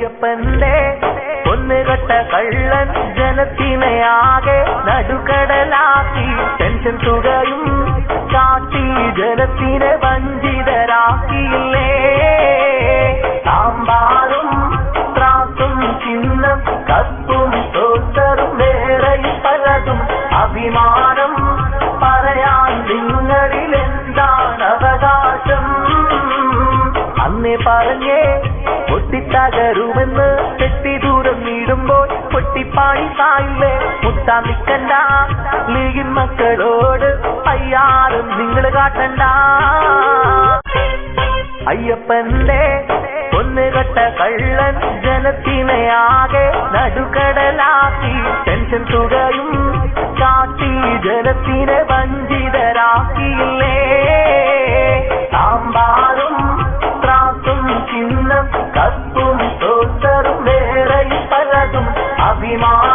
അയ്യപ്പന്റെ പൊന്നുകെട്ട കള്ളൻ ജനത്തിനെ ആകെ നടുക്കടലാക്കി. ടെൻഷൻ തുകയും കാട്ടി ജനത്തിനെ വഞ്ചിതരാക്കിയില്ലേ? സാമ്പാറും ത്രാസും ചിഹ്നം കത്തും തോത്തറും വേറെ പലതും അഭിമാനം പറയാൻ നിങ്ങളിൽ എന്താണ് അവകാശം? അന്നേ പറഞ്ഞേ. പൊട്ടിത്തകരുമെന്ന് തെറ്റി ദൂരം നീടുമ്പോൾ പൊട്ടിപ്പായി തായില്ലേ മുത്താൻ നിക്കണ്ട. ലീഗിൻ മക്കളോട് അയ്യാറും നിങ്ങൾ കാട്ടണ്ട. അയ്യപ്പന്റെ പൊന്നുകെട്ട കള്ളൻ ജനത്തിനെ ആകെ നടുക്കടലാക്കി. ടെൻഷൻ തുകയും കാട്ടി ജനത്തിനെ വഞ്ചിതരാക്കിയില്ലേ? ചിഹ്നം